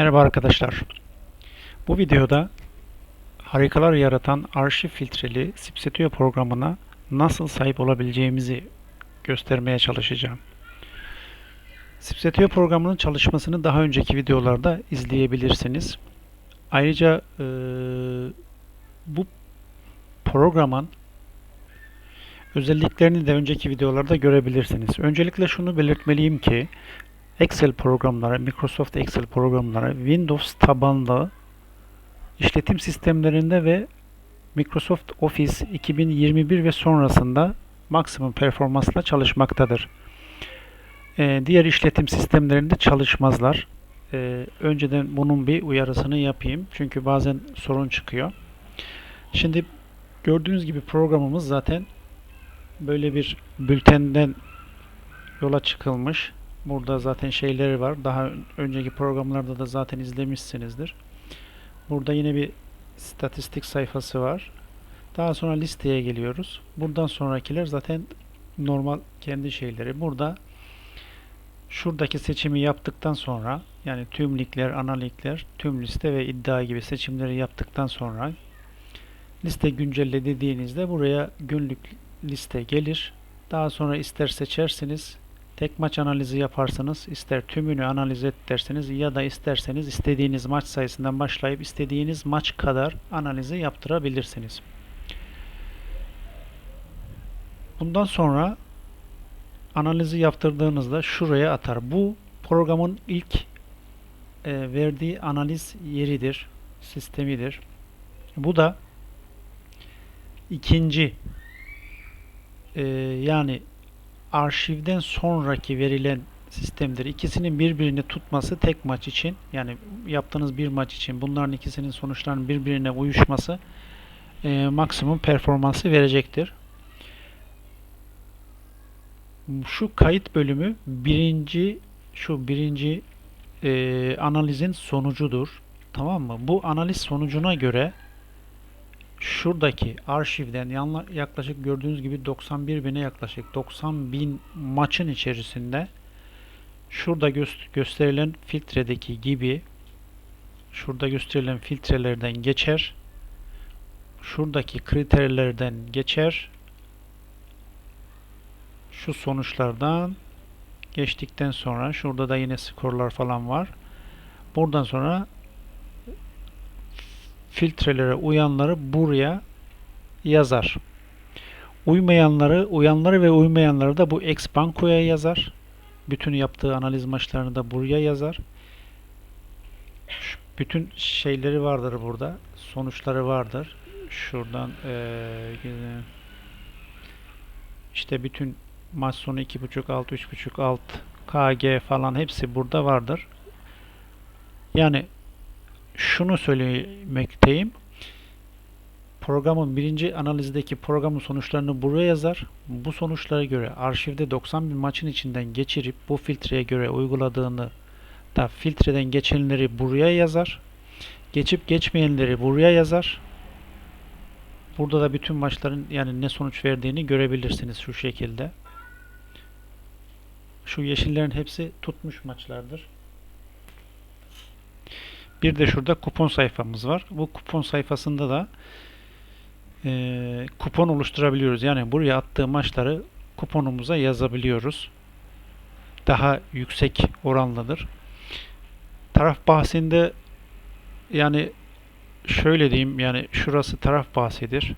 Merhaba arkadaşlar. Bu videoda harikalar yaratan arşiv filtreli Sipsetio programına nasıl sahip olabileceğimizi göstermeye çalışacağım. Sipsetio programının çalışmasını daha önceki videolarda izleyebilirsiniz. Ayrıca eee, bu programın özelliklerini de önceki videolarda görebilirsiniz. Öncelikle şunu belirtmeliyim ki Excel programları, Microsoft Excel programları Windows tabanlı işletim sistemlerinde ve Microsoft Office 2021 ve sonrasında maksimum performansla çalışmaktadır. Ee, diğer işletim sistemlerinde çalışmazlar. Ee, önceden bunun bir uyarısını yapayım. Çünkü bazen sorun çıkıyor. Şimdi gördüğünüz gibi programımız zaten böyle bir bültenden yola çıkılmış. Burada zaten şeyleri var. Daha önceki programlarda da zaten izlemişsinizdir. Burada yine bir statistik sayfası var. Daha sonra listeye geliyoruz. Buradan sonrakiler zaten normal kendi şeyleri. Burada şuradaki seçimi yaptıktan sonra yani tüm ligler, ana ligler, tüm liste ve iddia gibi seçimleri yaptıktan sonra liste güncelle dediğinizde buraya günlük liste gelir. Daha sonra ister seçersiniz tek maç analizi yaparsanız ister tümünü analiz et derseniz ya da isterseniz istediğiniz maç sayısından başlayıp istediğiniz maç kadar analizi yaptırabilirsiniz. Bundan sonra analizi yaptırdığınızda şuraya atar. Bu programın ilk e, verdiği analiz yeridir, sistemidir. Bu da ikinci e, yani arşivden sonraki verilen sistemdir. İkisinin birbirini tutması tek maç için yani yaptığınız bir maç için bunların ikisinin sonuçlarının birbirine uyuşması e, maksimum performansı verecektir. Şu kayıt bölümü birinci şu birinci e, analizin sonucudur. Tamam mı? Bu analiz sonucuna göre şuradaki arşivden yaklaşık gördüğünüz gibi 91 bine yaklaşık 90 bin maçın içerisinde şurada gö- gösterilen filtredeki gibi şurada gösterilen filtrelerden geçer. Şuradaki kriterlerden geçer. Şu sonuçlardan geçtikten sonra şurada da yine skorlar falan var. Buradan sonra filtrelere uyanları buraya yazar. Uymayanları, uyanları ve uymayanları da bu X bankoya yazar. Bütün yaptığı analiz maçlarını da buraya yazar. Bütün şeyleri vardır burada. Sonuçları vardır. Şuradan gene- işte bütün maç sonu 2.5 alt 3.5 alt KG falan hepsi burada vardır. Yani şunu söylemekteyim. Programın birinci analizdeki programın sonuçlarını buraya yazar. Bu sonuçlara göre arşivde 90 bin maçın içinden geçirip bu filtreye göre uyguladığını da filtreden geçenleri buraya yazar. Geçip geçmeyenleri buraya yazar. Burada da bütün maçların yani ne sonuç verdiğini görebilirsiniz şu şekilde. Şu yeşillerin hepsi tutmuş maçlardır. Bir de şurada kupon sayfamız var. Bu kupon sayfasında da eee, kupon oluşturabiliyoruz. Yani buraya attığı maçları kuponumuza yazabiliyoruz. Daha yüksek oranlıdır. Taraf bahsinde yani şöyle diyeyim yani şurası taraf bahsidir.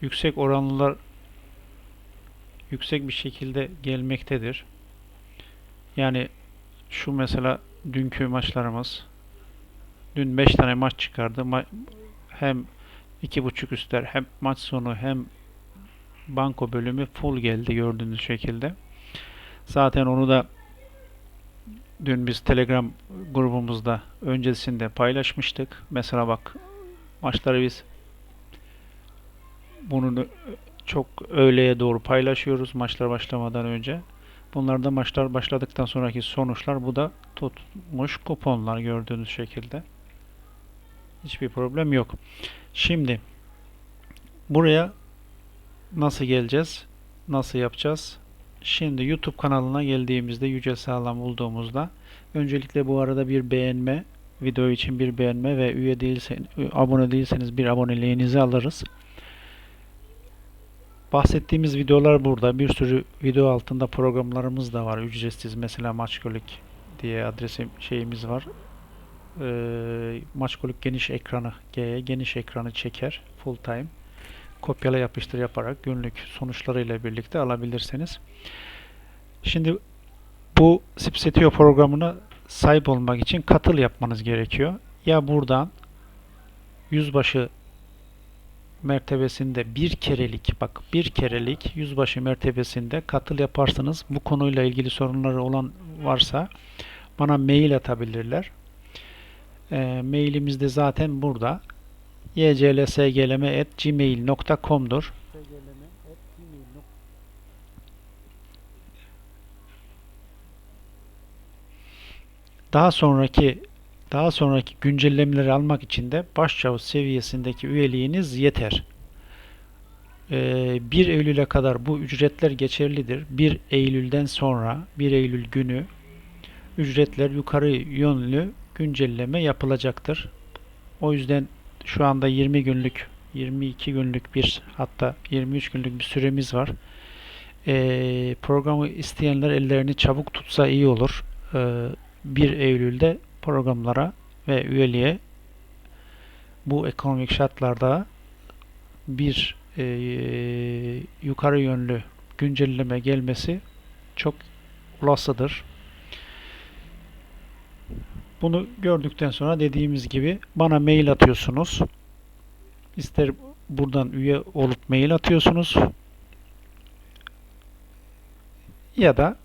Yüksek oranlılar yüksek bir şekilde gelmektedir. Yani şu mesela dünkü maçlarımız Dün 5 tane maç çıkardı. Ma hem 2.5 üstler hem maç sonu hem banko bölümü full geldi gördüğünüz şekilde. Zaten onu da dün biz Telegram grubumuzda öncesinde paylaşmıştık. Mesela bak maçları biz bunu çok öğleye doğru paylaşıyoruz maçlar başlamadan önce. Bunlarda maçlar başladıktan sonraki sonuçlar bu da tutmuş kuponlar gördüğünüz şekilde. Hiçbir problem yok. Şimdi buraya nasıl geleceğiz? Nasıl yapacağız? Şimdi YouTube kanalına geldiğimizde Yücel Sağlam bulduğumuzda öncelikle bu arada bir beğenme, video için bir beğenme ve üye değilsen, abone değilseniz bir aboneliğinizi alırız. Bahsettiğimiz videolar burada. Bir sürü video altında programlarımız da var. Ücretsiz mesela Maçkolik diye adresi şeyimiz var. Ee, Maçkolik geniş ekranı G'ye geniş ekranı çeker full time. Kopyala yapıştır yaparak günlük sonuçlarıyla birlikte alabilirsiniz. Şimdi bu Sipsetio programına sahip olmak için katıl yapmanız gerekiyor. Ya buradan yüzbaşı mertebesinde bir kerelik bak bir kerelik yüzbaşı mertebesinde katıl yaparsınız. Bu konuyla ilgili sorunları olan varsa bana mail atabilirler. E, mailimiz de zaten burada. yclsglm.gmail.com'dur. Daha sonraki daha sonraki güncellemeleri almak için de başçavuş seviyesindeki üyeliğiniz yeter. Ee, 1 Eylül'e kadar bu ücretler geçerlidir. 1 Eylül'den sonra 1 Eylül günü ücretler yukarı yönlü güncelleme yapılacaktır. O yüzden şu anda 20 günlük 22 günlük bir hatta 23 günlük bir süremiz var. Ee, programı isteyenler ellerini çabuk tutsa iyi olur. Ee, 1 Eylül'de programlara ve üyeliğe bu ekonomik şartlarda bir e, yukarı yönlü güncelleme gelmesi çok olasıdır. Bunu gördükten sonra dediğimiz gibi bana mail atıyorsunuz. İster buradan üye olup mail atıyorsunuz ya da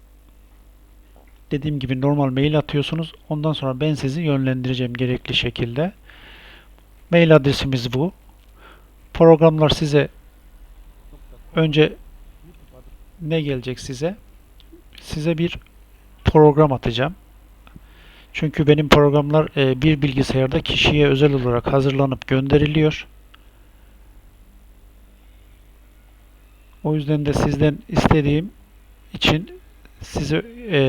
dediğim gibi normal mail atıyorsunuz. Ondan sonra ben sizi yönlendireceğim gerekli şekilde. Mail adresimiz bu. Programlar size önce ne gelecek size? Size bir program atacağım. Çünkü benim programlar e, bir bilgisayarda kişiye özel olarak hazırlanıp gönderiliyor. O yüzden de sizden istediğim için size e,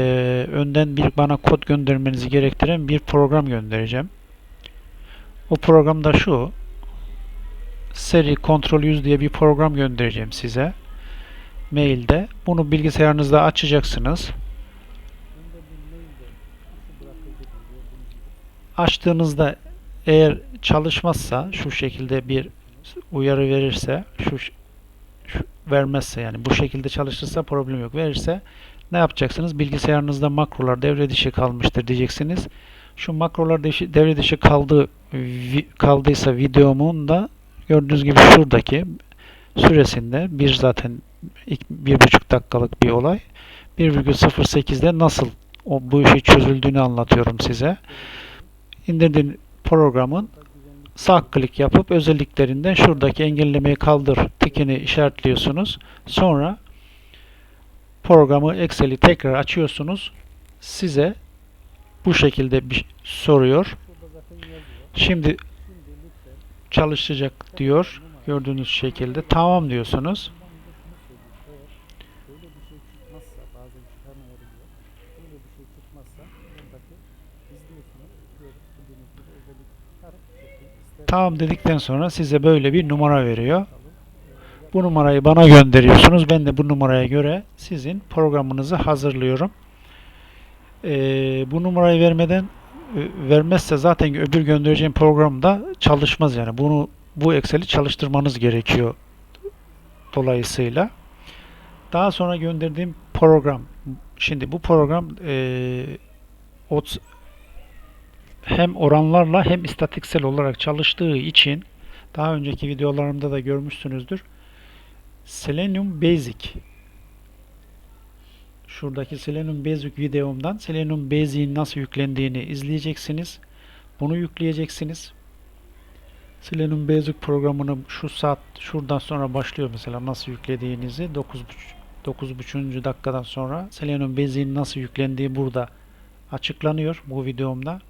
önden bir bana kod göndermenizi gerektiren bir program göndereceğim. O program da şu. Seri Control 100 diye bir program göndereceğim size. Mailde. Bunu bilgisayarınızda açacaksınız. Açtığınızda eğer çalışmazsa şu şekilde bir uyarı verirse şu, şu vermezse yani bu şekilde çalışırsa problem yok. Verirse ne yapacaksınız? Bilgisayarınızda makrolar devre dışı kalmıştır diyeceksiniz. Şu makrolar devre dışı kaldı kaldıysa videomun da gördüğünüz gibi şuradaki süresinde bir zaten bir buçuk dakikalık bir olay 1,08'de nasıl o bu işi çözüldüğünü anlatıyorum size. İndirdiğin programın sağ klik yapıp özelliklerinden şuradaki engellemeyi kaldır tikini işaretliyorsunuz. Sonra programı Excel'i tekrar açıyorsunuz. Size bu şekilde bir soruyor. Şimdi çalışacak diyor. Gördüğünüz şekilde tamam diyorsunuz. Tamam dedikten sonra size böyle bir numara veriyor. Bu numarayı bana gönderiyorsunuz. Ben de bu numaraya göre sizin programınızı hazırlıyorum. Ee, bu numarayı vermeden e, vermezse zaten öbür göndereceğim programda çalışmaz yani. Bunu bu Excel'i çalıştırmanız gerekiyor dolayısıyla. Daha sonra gönderdiğim program şimdi bu program e, hem oranlarla hem istatiksel olarak çalıştığı için daha önceki videolarımda da görmüşsünüzdür. Selenium Basic şuradaki Selenium Basic videomdan Selenium Basic'in nasıl yüklendiğini izleyeceksiniz. Bunu yükleyeceksiniz. Selenium Basic programını şu saat şuradan sonra başlıyor mesela nasıl yüklediğinizi 9.5 dakikadan sonra Selenium Basic'in nasıl yüklendiği burada açıklanıyor bu videomda.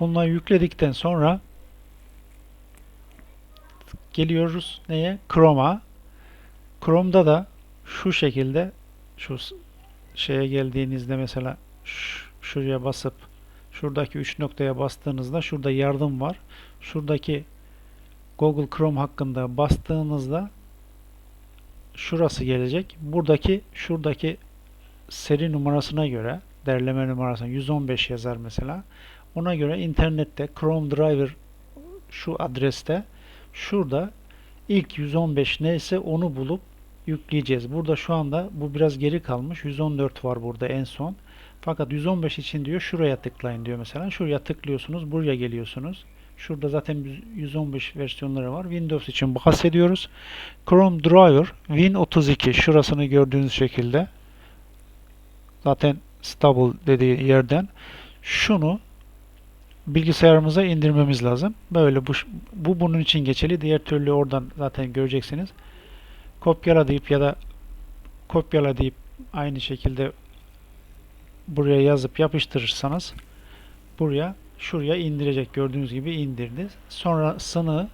Bunları yükledikten sonra geliyoruz neye? Chrome'a. Chrome'da da şu şekilde Şu şeye geldiğinizde mesela şuraya basıp şuradaki üç noktaya bastığınızda şurada yardım var. Şuradaki Google Chrome hakkında bastığınızda şurası gelecek. Buradaki şuradaki seri numarasına göre derleme numarasına 115 yazar mesela. Ona göre internette Chrome Driver şu adreste şurada ilk 115 neyse onu bulup yükleyeceğiz. Burada şu anda bu biraz geri kalmış. 114 var burada en son. Fakat 115 için diyor şuraya tıklayın diyor mesela. Şuraya tıklıyorsunuz. Buraya geliyorsunuz. Şurada zaten 115 versiyonları var. Windows için bahsediyoruz. Chrome Driver Win32 şurasını gördüğünüz şekilde zaten stable dediği yerden şunu bilgisayarımıza indirmemiz lazım. Böyle bu, bu bunun için geçerli. Diğer türlü oradan zaten göreceksiniz. Kopyala deyip ya da kopyala deyip aynı şekilde buraya yazıp yapıştırırsanız buraya şuraya indirecek. Gördüğünüz gibi indirdi. Sonrasını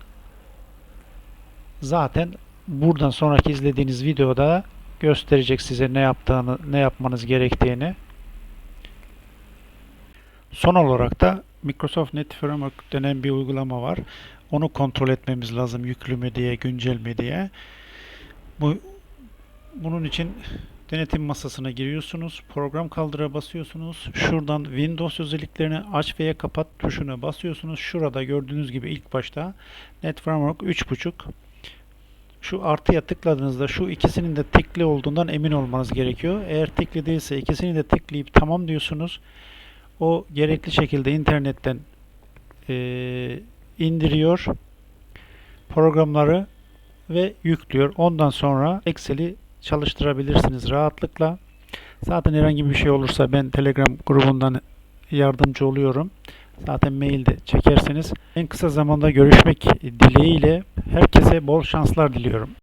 zaten buradan sonraki izlediğiniz videoda gösterecek size ne yaptığını, ne yapmanız gerektiğini. Son olarak da Microsoft Net Framework denen bir uygulama var. Onu kontrol etmemiz lazım yüklü mü diye, güncel mi diye. Bu bunun için denetim masasına giriyorsunuz. Program kaldıra basıyorsunuz. Şuradan Windows özelliklerini aç veya kapat tuşuna basıyorsunuz. Şurada gördüğünüz gibi ilk başta Net Framework 3.5 şu artıya tıkladığınızda şu ikisinin de tıklı olduğundan emin olmanız gerekiyor. Eğer tıklı değilse ikisini de tıklayıp tamam diyorsunuz. O gerekli şekilde internetten eee, indiriyor programları ve yüklüyor. Ondan sonra Excel'i çalıştırabilirsiniz rahatlıkla. Zaten herhangi bir şey olursa ben Telegram grubundan yardımcı oluyorum. Zaten mailde çekersiniz. En kısa zamanda görüşmek dileğiyle herkese bol şanslar diliyorum.